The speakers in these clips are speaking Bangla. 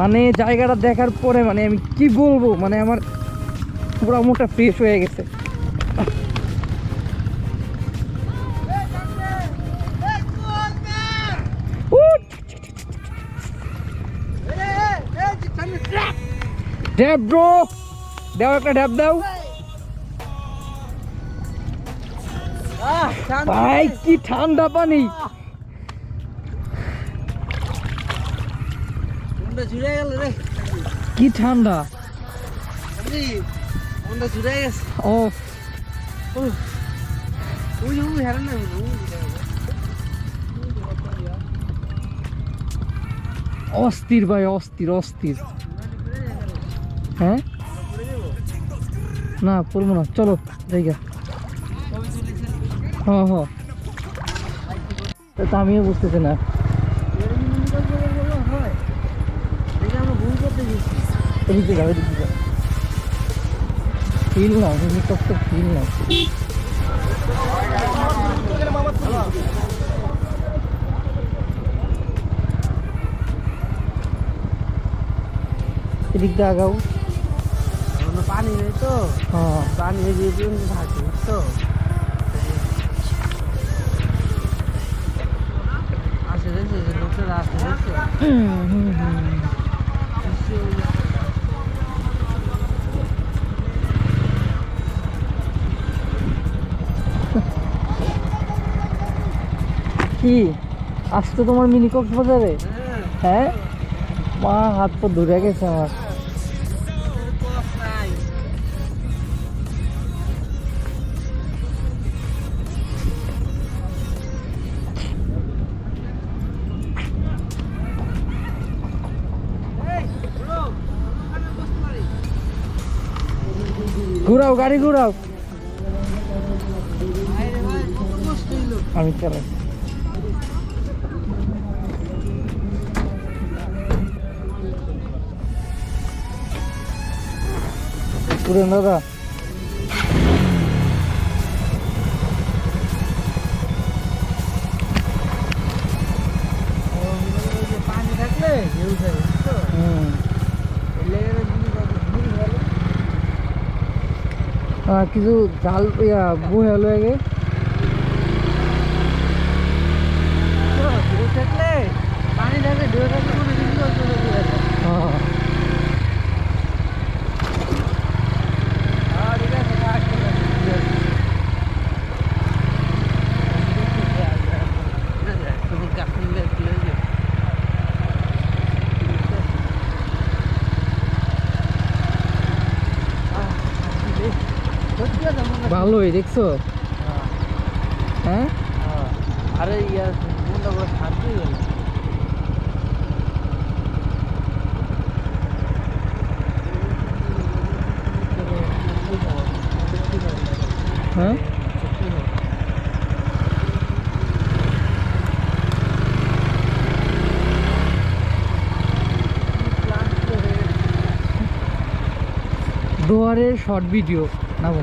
মানে জায়গাটা দেখার পরে মানে আমি কি বলব? মানে আমার পুরো মোটা ফ্রেশ হয়ে গেছে। উঠ! ড্যাব ব্রো দাও একটা ড্যাব দাও। ভাই কি ঠান্ডা পানি। মনটা জুড়ে গেল রে। কি ঠান্ডা। মনটা জুড়ে গেছে। ও ওই ওই হারান না অস্থির ভাই অস্থির অস্থির। হ্যাঁ? না পড়ব না চলো জায়গা। হ্যাঁ হ্যাঁ। তো আমিও বুঝতেছি না এরকম মনে করলে বলব হয়। দেখে আমরা ভুল করতে গেছি। এদিকে যাও এদিকে যাও ফিল নাও হেলিকপ্টার ফিল নাও। এদিক দিয়ে আগাও। পানি নেই তো। হ্যাঁ। পানি থাকছে বুঝছ আসে লোকেরা আসে হুম, হুম, হুম। কি? আসতো তোমার মিনি কক্সবাজারে? হ্যাঁ? মা, হাত পা ধরে গেছে আমার। ঘুরাও, গাড়ি ঘুরাও। আমি চালাই ঘুরেন দাদা পানি থাকলে ঢেউ যাবে বুঝছো হুম লেগে ভুল হলো আহ, কিছু জাল ইয়া বুহে লয়ে ঢেউ ভালোই দেখছ? হ্যাঁ, হ্যাঁ। আরে ইয়া পুরো শান্তি হ্যাঁ? দোয়ারের শর্ট ভিডিও নামো।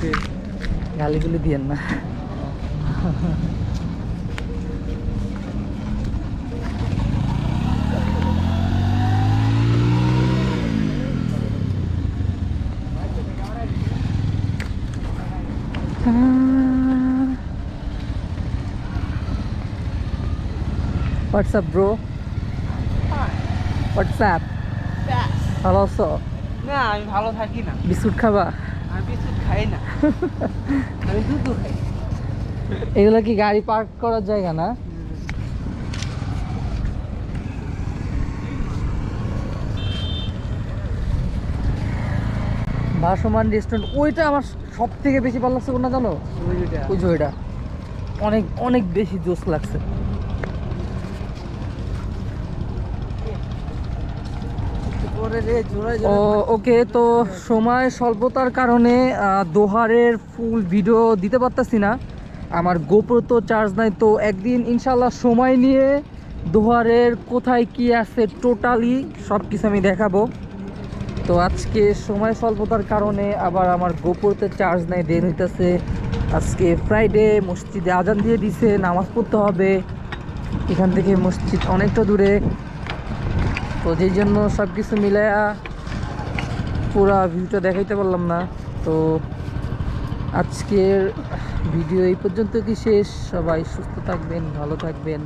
কম গালিগুলি দিয়েন না হোয়াটসঅ্যাপ ব্রো হোয়াটসঅ্যাপ ভালো আছো না আমি ভালো থাকি না বিস্কুট খাবা এগুলো কি গাড়ি পার্ক করার জায়গা না? ভাসমান রেস্টুরেন্ট ওইটা আমার সব থেকে বেশি ভালো লাগছে কোনটা জানো? ওই যে ওইটা। অনেক অনেক বেশি জোস লাগছে পরে রে জোড়ায় ওকে, তো সময় স্বল্পতার কারণে দোহারের ফুল ভিডিও দিতে পারতাছি না। আমার গোপ্রো তো চার্জ নাই, তো একদিন ইনশাল্লাহ সময় নিয়ে দোহারের কোথায় কি আছে টোটালি সব কিছু আমি দেখাবো। তো আজকে সময় স্বল্পতার কারণে আবার আমার গোপ্রোতে চার্জ নাই দেন হইতেছে। আজকে ফ্রাইডে মসজিদে আজান দিয়ে দিছে, নামাজ পড়তে হবে। এখান থেকে মসজিদ অনেকটা দূরে। তো যেই জন্য সব কিছু মিলায়া পুরা ভিউটা দেখাইতে পারলাম না। তো আজকের ভিডিও এই পর্যন্ত কি শেষ? সবাই সুস্থ থাকবেন, ভালো থাকবেন।